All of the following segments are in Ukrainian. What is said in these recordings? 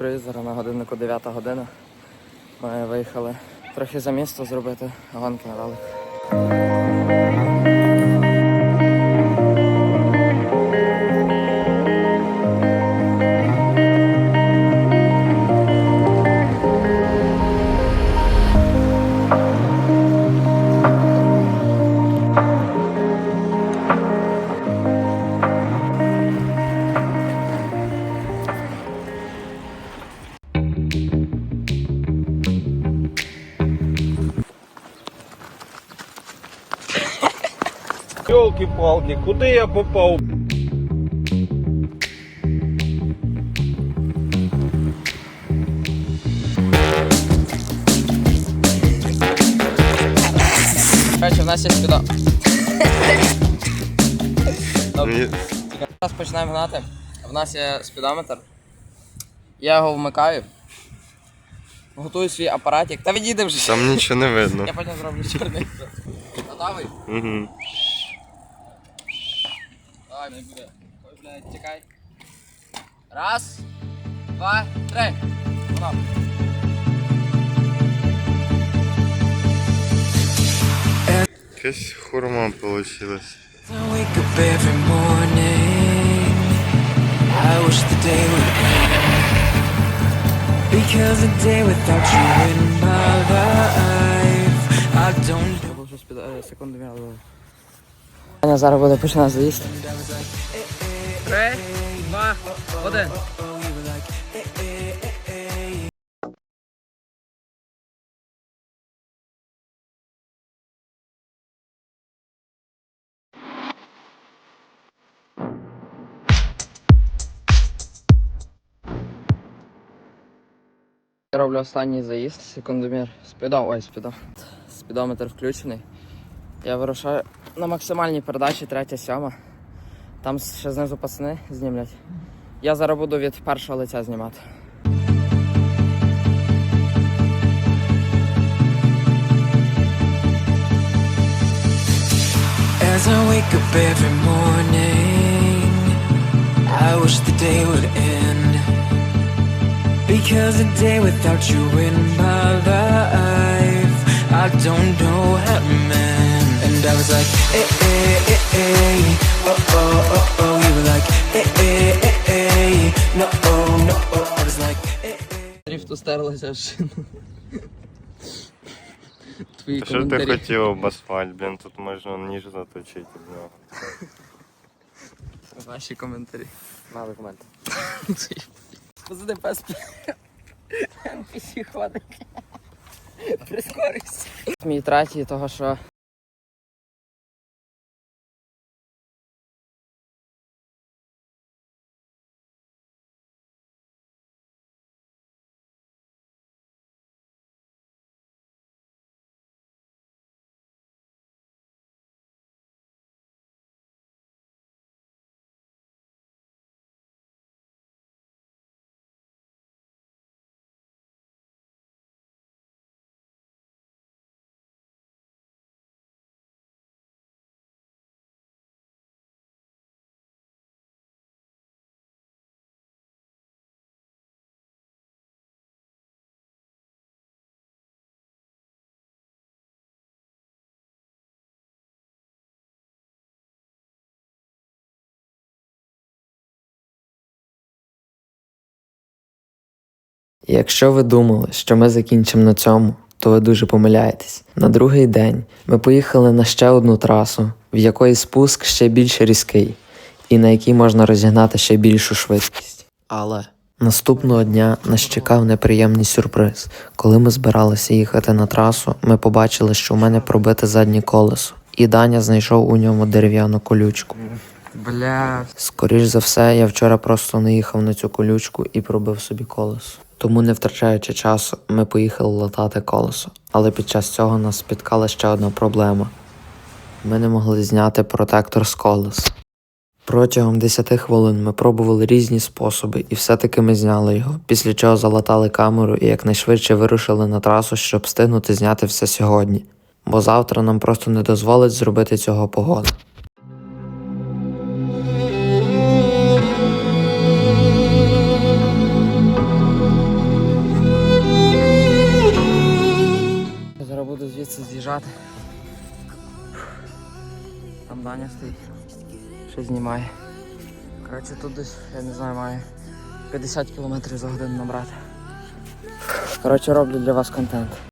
привіт, зараз на годиннику 9 година. Ми виїхали трохи за місто зробити гонки на ролик. Елки-палки, куда я попал? Коротше, в нас є. Мені- Зараз починаємо гнати. В нас є спідометр. Я його вмикаю. Готую свій апаратик. Та відійди вже. Там нічого не видно. Я потім зроблю чорний. Готовий? Угу. Давай, не буде. Ой, блядь, тікай. Раз, два, три. Готов. Якась хурма end. Because a day without you in my life, I don't Я був вже з під- секунду м'яли. Аня зараз буде починати заїзд. Три, два, один. Я роблю останній заїзд, секундомір. Спідом, ой, спідом. Спідометр включений. Я вирушаю на максимальній передачі, третя сьома. Там ще знизу пацани знімлять. Я зараз буду від першого лиця знімати. As I wake up every morning, I wish the day would end. Because a day without you in my life, I don't know how to mend. And I was like, eh, eh, eh, eh, oh, oh, oh, oh. You were like, eh, eh, eh, eh, no, oh, no, oh. I was like, eh, eh. Дріфт устерлася шину. Твої Що ти коментарі. хотів об асфальт, блін, тут можна ніж заточити в нього. Ваші коментарі. Мали коменти. Позади пес. NPC ходить. Прискорюйся. Мій третій, того що. Якщо ви думали, що ми закінчимо на цьому, то ви дуже помиляєтесь. На другий день ми поїхали на ще одну трасу, в якої спуск ще більш різкий, і на якій можна розігнати ще більшу швидкість. Але наступного дня нас чекав неприємний сюрприз. Коли ми збиралися їхати на трасу, ми побачили, що у мене пробите заднє колесо, і Даня знайшов у ньому дерев'яну колючку. Бля. Скоріш за все, я вчора просто не їхав на цю колючку і пробив собі колесо. Тому, не втрачаючи часу, ми поїхали латати колесо. Але під час цього нас спіткала ще одна проблема. Ми не могли зняти протектор з колес. Протягом 10 хвилин ми пробували різні способи, і все-таки ми зняли його, після чого залатали камеру і якнайшвидше вирушили на трасу, щоб встигнути зняти все сьогодні. Бо завтра нам просто не дозволить зробити цього погода. Виїжджати. Там Даня стоїть. Щось знімає. Коротше, тут десь, я не знаю, має 50 км за годину набрати. Коротше, роблю для вас контент.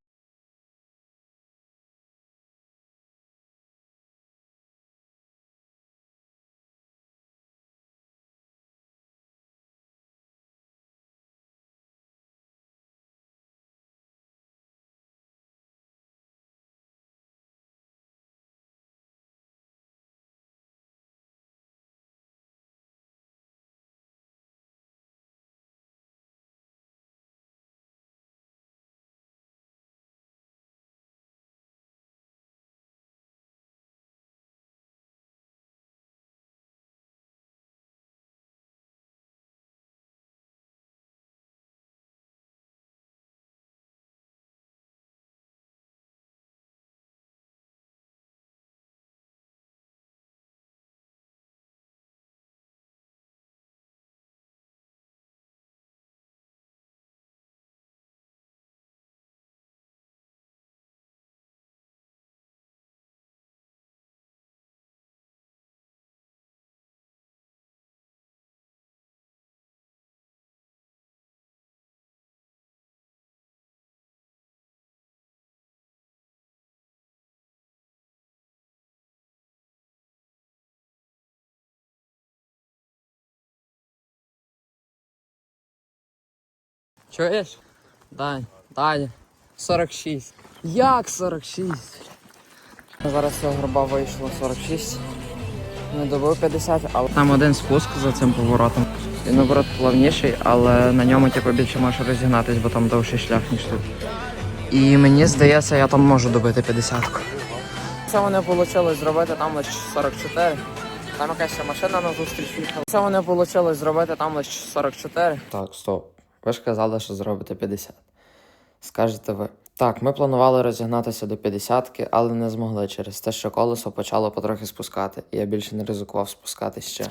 Чуєш? Дань, Дань. 46. Як 46? Зараз цього горба вийшло 46. Не добив 50, але там один спуск за цим поворотом. Він наоборот плавніший, але на ньому типу, більше можеш розігнатись, бо там довший шлях, ніж тут. І мені здається, я там можу добити 50-ку. Це мене вийшло зробити там лише 44. Там якась ще машина на зустріч їхала. Це мене вийшло зробити там лише 44. Так, стоп. Ви ж казали, що зробите 50. Скажете ви. Так, ми планували розігнатися до 50-ки, але не змогли через те, що колесо почало потрохи спускати, і я більше не ризикував спускати ще.